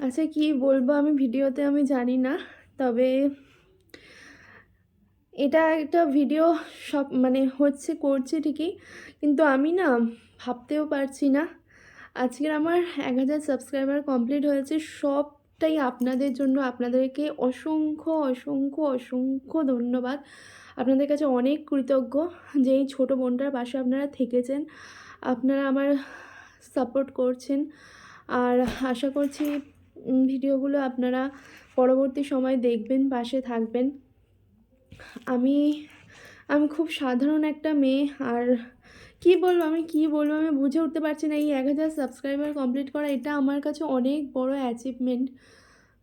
আচ্ছা কি বলব আমি ভিডিওতে আমি জানি না, তবে এটা একটা ভিডিও সব মানে হচ্ছে করছে ঠিকই, কিন্তু আমি না ভাবতেও পারছি না। আজকের আমার এক হাজার সাবস্ক্রাইবার কমপ্লিট হয়েছে, সবটাই আপনাদের জন্য, আপনাদেরকে অসংখ্য অসংখ্য অসংখ্য ধন্যবাদ। আপনাদের কাছে অনেক কৃতজ্ঞ যে এই ছোটো বোনটার পাশে আপনারা থেকেছেন, আপনারা আমার সাপোর্ট করছেন। আর আশা করছি ভিডিওগুলো আপনারা পরবর্তী সময় দেখবেন, পাশে থাকবেন। আমি আমি খুব সাধারণ একটা মেয়ে, আর কি বলব, আমি কি বলব, আমি বুঝে উঠতে পারছি না। এই এক হাজার সাবস্ক্রাইবার কমপ্লিট করা, এটা আমার কাছে অনেক বড় অ্যাচিভমেন্ট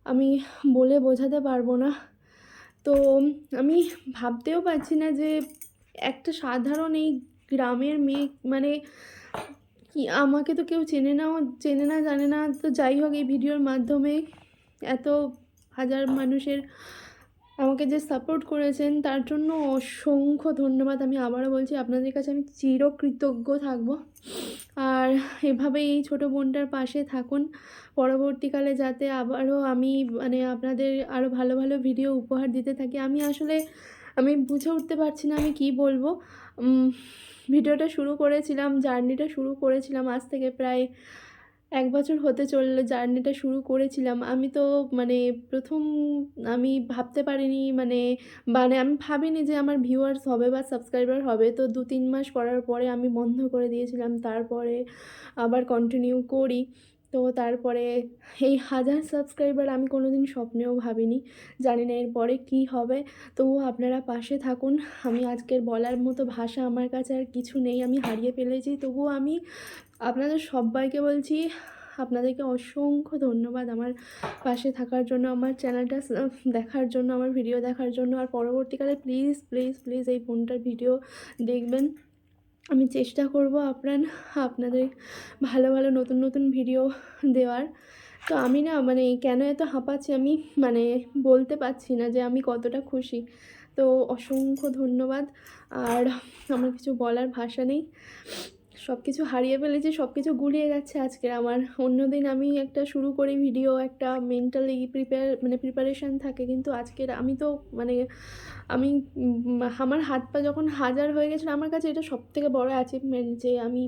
আমি বলে বোঝাতে পারব না। তো, আমি ভাবতেও পারছি না যে একটা সাধারণ এই গ্রামের মেয়ে মানে কি আমাকে তো কেউ চেনে নাও চেনে না, জানে না। তো যাই হোক, এই ভিডিওর মাধ্যমে এত হাজার মানুষের আমাকে যে সাপোর্ট করেছেন, তার জন্য অসংখ্য ধন্যবাদ। আমি আবারও বলছি, আপনাদের কাছে আমি চিরকৃতজ্ঞ থাকব। আর এভাবেই এই ছোটো বোনটার পাশে থাকুন। পরবর্তীকালে যাতে আবারও আমি মানে আপনাদের আরও ভালো ভালো ভিডিও উপহার দিতে থাকি। আমি আসলে আমি বুঝে উঠতে পারছি না আমি কি বলব। ভিডিওটা শুরু করেছিলাম, জার্নিটা শুরু করেছিলাম, আজ থেকে প্রায় এক বছর হতে চলল জার্নিটা শুরু করেছিলাম। আমি তো মানে প্রথম আমি ভাবতে পারিনি মানে মানে আমি ভাবিনি যে আমার ভিউয়ার্স হবে বা সাবস্ক্রাইবার হবে। তো দু তিন মাস করার পরে আমি বন্ধ করে দিয়েছিলাম, তারপরে আবার কন্টিনিউ করি। তো তারপরে এই হাজার সাবস্ক্রাইবার আমি কোনো দিন স্বপ্নেও ভাবিনি। জানি না এরপরে কী হবে। তবুও আপনারা পাশে থাকুন। আমি আজকের বলার মতো ভাষা আমার কাছে আর কিছু নেই। আমি হারিয়ে ফেলেছি। তবুও আমি আপনাদের সবাইকে বলছি, আপনাদেরকে অসংখ্য ধন্যবাদ আমার পাশে থাকার জন্য, আমার চ্যানেলটা দেখার জন্য, আমার ভিডিও দেখার জন্য। আর পরবর্তীকালে প্লিজ প্লিজ প্লিজ এই ফোনটার ভিডিও দেখবেন। আমি চেষ্টা করব আপনার, আপনাদের ভালো ভালো নতুন নতুন ভিডিও দেওয়ার। তো আমি না মানে কেন এত হাঁপাচ্ছি আমি মানে বলতে পারছি না যে আমি কতটা খুশি। তো অসংখ্য ধন্যবাদ। আর আমার কিছু বলার ভাষা নেই। সব কিছু হারিয়ে ফেলেছি সব কিছু গুলিয়ে যাচ্ছে আজকের আমার অন্যদিন আমি একটা শুরু করি ভিডিও একটা মেন্টালি প্রিপেয়ার মানে প্রিপারেশান থাকে, কিন্তু আজকের আমি তো মানে আমি আমার হাত পা যখন হাজার হয়ে গেছিল, আমার কাছে এটা সব থেকে বড় অ্যাচিভমেন্ট যে আমি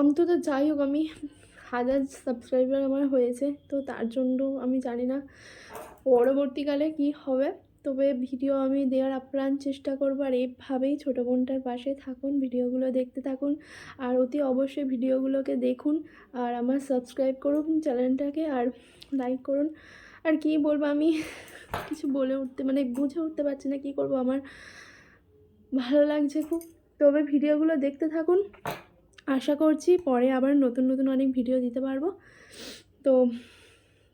অন্তত যাই হোক, আমি হাজার সাবস্ক্রাইবার আমার হয়েছে। তো তার জন্য আমি জানি না পরবর্তীকালে কি হবে। তবে ভিডিও আমি দেওয়ার আপ্রাণ চেষ্টা করব আর এভাবেই ছোটো বোনটার পাশে থাকুন, ভিডিওগুলো দেখতে থাকুন আর অতি অবশ্যই ভিডিওগুলোকে দেখুন আর আমার সাবস্ক্রাইব করুন চ্যানেলটাকে আর লাইক করুন। আর কি বলব আমি? কিছু বলে উঠতে মানে বুঝে উঠতে পারছি না কী করব, আমার ভালো লাগছে খুব। তবে ভিডিওগুলো দেখতে থাকুন। আশা করছি পরে আবার নতুন নতুন অনেক ভিডিও দিতে পারব। তো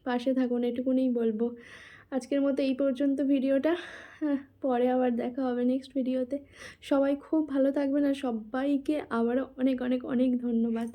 পাশে থাকুন এটুকুনি বলব। আজকের মতো এই পর্যন্ত ভিডিওটা। হ্যাঁ, পরে আবার দেখা হবে নেক্সট ভিডিওতে। সবাই খুব ভালো থাকবেন আর সবাইকে আবারও অনেক অনেক অনেক ধন্যবাদ।